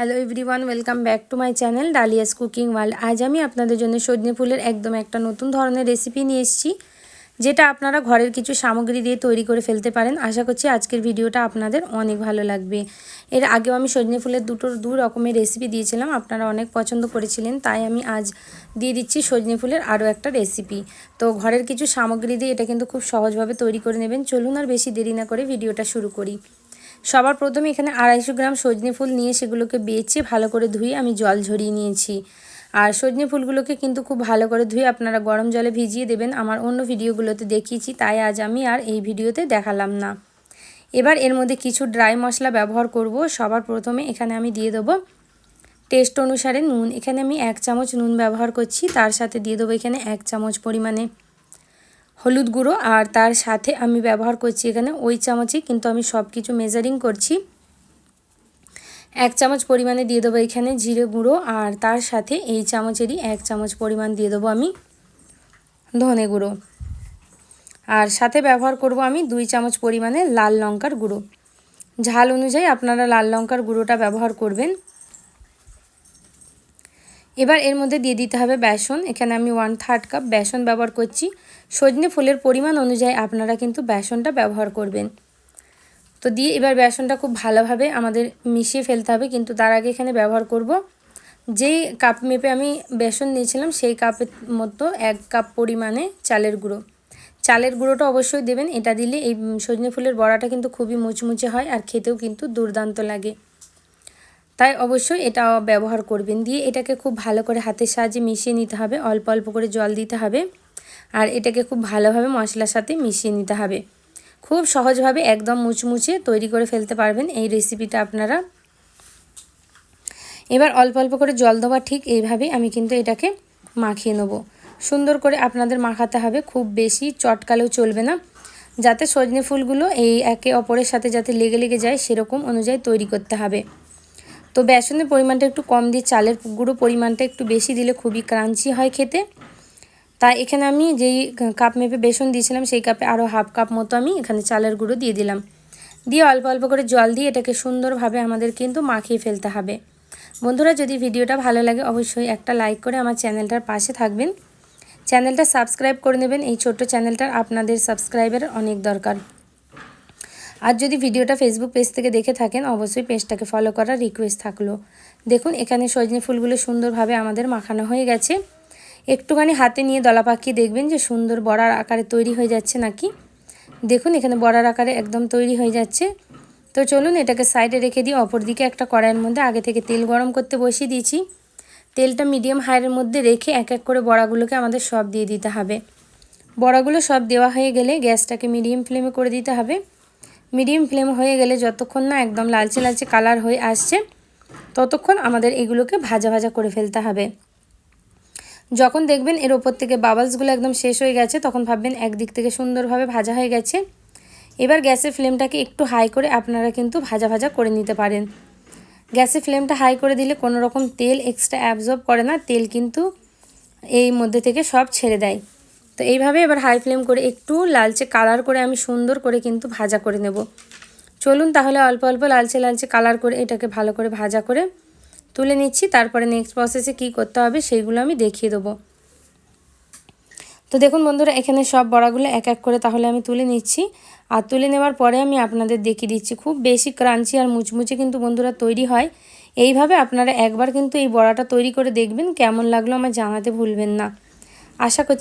Hello everyone welcome back to my channel Dalia's cooking world আজ আমি আপনাদের জন্য সজনে ফুলের একদম একটা নতুন ধরনের রেসিপি নিয়ে এসেছি, যেটা আপনারা ঘরের কিছু সামগ্রী দিয়ে তৈরি করে ফেলতে পারেন। আশা করছি আজকের ভিডিওটা আপনাদের অনেক ভালো লাগবে। এর আগেও আমি সজনে ফুলের দুটো দু রকমের রেসিপি দিয়েছিলাম, আপনারা অনেক পছন্দ করেছিলেন, তাই আমি আজ দিয়ে দিচ্ছি সজনে ফুলের আরও একটা রেসিপি তো ঘরের কিছু সামগ্রী দিয়ে এটা কিন্তু খুব সহজভাবে তৈরি করে নেবেন। চলুন আর বেশি দেরি না করে ভিডিওটা শুরু করি। সবার প্রথমে এখানে আড়াইশো গ্রাম সজনে ফুল নিয়ে সেগুলোকে বেছে ভালো করে ধুয়ে আমি জল ঝরিয়ে নিয়েছি। আর সজনে ফুলগুলোকে কিন্তু খুব ভালো করে ধুয়ে আপনারা গরম জলে ভিজিয়ে দেবেন। আমার অন্য ভিডিওগুলোতে দেখিয়েছি, তাই আজ আমি আর এই ভিডিওতে দেখালাম না। এবার এর মধ্যে কিছু ড্রাই মশলা ব্যবহার করব। সবার প্রথমে এখানে আমি দিয়ে দেবো টেস্ট অনুসারে নুন। এখানে আমি এক চামচ নুন ব্যবহার করছি, তার সাথে দিয়ে দেবো এখানে এক চামচ পরিমাণে হলুদ গুঁড়ো আর তার সাথে আমি ব্যবহার করছি এখানে ওই চামচে, কিন্তু আমি সব কিছু মেজারিং করছি। এক চামচ পরিমাণে দিয়ে দেবো এখানে জিরে গুঁড়ো আর তার সাথে এই চামচেরই এক চামচ পরিমাণ দিয়ে দেবো আমি ধনে গুঁড়ো। আর সাথে ব্যবহার করব আমি দুই চামচ পরিমাণে লাল লঙ্কার গুঁড়ো। ঝাল অনুযায়ী আপনারা লাল লঙ্কার গুঁড়োটা ব্যবহার করবেন। এবার এর মধ্যে দিয়ে দিতে হবে বেসন। এখানে আমি ওয়ান থার্ড কাপ বেসন ব্যবহার করছি। সজনে ফুলের পরিমাণ অনুযায়ী আপনারা কিন্তু বেসনটা ব্যবহার করবেন। তো দিয়ে এবার বেসনটা খুব ভালোভাবে আমাদের মিশিয়ে ফেলতে হবে, কিন্তু তার আগে এখানে ব্যবহার করব যেই কাপ মেপে আমি বেসন নিয়েছিলাম সেই কাপের মতো এক কাপ পরিমাণে চালের গুঁড়ো। চালের গুঁড়োটা অবশ্যই দেবেন, এটা দিলে এই সজনে ফুলের বড়াটা কিন্তু খুবই মুচমুচে হয় আর খেতেও কিন্তু দুর্দান্ত লাগে। তাই অবশ্যই এটা ব্যবহার করবেন। দিয়ে এটাকে খুব ভালো করে হাতের সাহায্যে মিশিয়ে নিতে হবে, অল্প অল্প করে জল দিতে হবে। আর এটাকে খুব ভালোভাবে মশলার সাথে মিশিয়ে নিতে হবে। খুব সহজভাবে একদম মুচমুচে তৈরি করে ফেলতে পারবেন এই রেসিপিটা আপনারা। এবার অল্প অল্প করে জল দেওয়া ঠিক এইভাবেই আমি কিন্তু এটাকে মাখিয়ে নেব। সুন্দর করে আপনাদের মাখাতে হবে, খুব বেশি চটকালেও চলবে না। যাতে সজনে ফুলগুলো এই একে অপরের সাথে যাতে লেগে লেগে যায়, সেরকম অনুযায়ী তৈরি করতে হবে। তো বেসনের পরিমাণটা একটু কম দিয়ে চালের গুঁড়ো পরিমাণটা একটু বেশি দিলে খুবই ক্রাঞ্চি হয় খেতে। তাই এখানে আমি যেই কাপ মেপে বেসন দিয়েছিলাম, সেই কাপে আরও হাফ কাপ মতো আমি এখানে চালের গুঁড়ো দিয়ে দিলাম। দিয়ে অল্প অল্প করে জল দিয়ে এটাকে সুন্দরভাবে আমাদের কিন্তু মাখিয়ে ফেলতে হবে। বন্ধুরা, যদি ভিডিওটা ভালো লাগে, অবশ্যই একটা লাইক করে আমার চ্যানেলটার পাশে থাকবেন। চ্যানেলটা সাবস্ক্রাইব করে নেবেন, এই ছোট্ট চ্যানেলটার আপনাদের সাবস্ক্রাইবের অনেক দরকার। আর যদি ভিডিওটা ফেসবুক পেজ থেকে দেখে থাকেন, অবশ্যই পেজটাকে ফলো করার রিকোয়েস্ট থাকল। দেখুন, এখানে সজনে ফুলগুলো সুন্দরভাবে আমাদের মাখানো হয়ে গেছে। একটুখানি হাতে নিয়ে দলা পাকিয়ে দেখবেন যে সুন্দর বড়ার আকারে তৈরি হয়ে যাচ্ছে নাকি। দেখুন, এখানে বড়ার আকারে একদম তৈরি হয়ে যাচ্ছে। তো চলুন, এটাকে সাইডে রেখে দিয়ে অপর দিকে একটা কড়াইয়ের মধ্যে আগে থেকে তেল গরম করতে বসিয়ে দিয়েছি। তেলটা মিডিয়াম হাইয়ের মধ্যে রেখে এক এক করে বড়াগুলোকে আমাদের সব দিয়ে দিতে হবে। বড়াগুলো সব দেওয়া হয়ে গেলে গ্যাসটাকে মিডিয়াম ফ্লেমে করে দিতে হবে। মিডিয়াম ফ্লেম হয়ে গেলে যতক্ষণ না একদম লালচে লালচে কালার হয়ে আসছে, ততক্ষণ আমাদের এগুলোকে ভাজা ভাজা করে ফেলতে হবে। যখন দেখবেন এর ওপর থেকে বাবলসগুলো একদম শেষ হয়ে গেছে, তখন ভাববেন একদিক থেকে সুন্দরভাবে ভাজা হয়ে গেছে। এবার গ্যাসের ফ্লেমটাকে একটু হাই করে আপনারা কিন্তু ভাজা ভাজা করে নিতে পারেন। গ্যাসের ফ্লেমটা হাই করে দিলে কোনো রকম তেল এক্সট্রা অ্যাবজর্ব করে না, তেল কিন্তু এই মধ্যে থেকে সব ছেড়ে দেয়। তো এইভাবে এবার হাই ফ্লেম করে একটু লালচে কালার করে আমি সুন্দর করে কিন্তু ভাজা করে নেব। চলুন তাহলে অল্প অল্প লালচে লালচে কালার করে এটাকে ভালো করে ভাজা করে তুলে নিচ্ছি, তারপরে নেক্সট প্রসেসে কি করতে হবে সেইগুলো আমি দেখিয়ে দেবো। তো দেখুন বন্ধুরা, এখানে সব বড়াগুলো এক এক করে তাহলে আমি তুলে নিচ্ছি। আর তুলে নেওয়ার পরে আমি আপনাদের দেখিয়ে দিচ্ছি, খুব বেশি ক্রাঞ্চি আর মুচমুচে কিন্তু বন্ধুরা তৈরি হয়। এইভাবে আপনারা একবার কিন্তু এই বড়াটা তৈরি করে দেখবেন, কেমন লাগল আমার জানাতে ভুলবেন না। আশা করছি